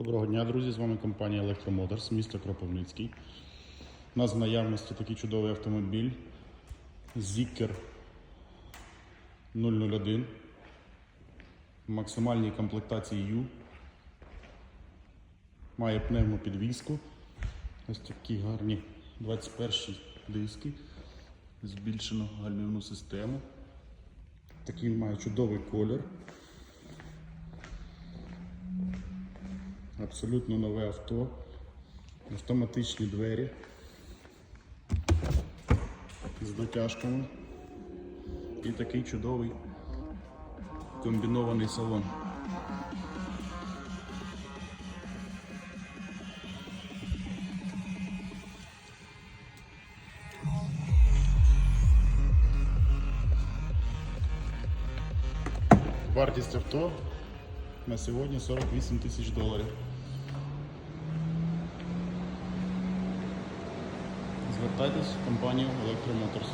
Доброго дня, друзі! З вами компанія Electromotorz, місто Кропивницький. У нас в наявності такий чудовий автомобіль Zikr 001 в максимальній комплектації U. Має пневмопідвізку. Ось такі гарні 21 диски, збільшену гальмівну систему. Такий має чудовий колір. Абсолютно нове авто, автоматичні двері з дотяжками і такий чудовий комбінований салон. Вартість авто на сьогодні 48 тисяч доларів. Звертайтесь в компанію Electromotorz.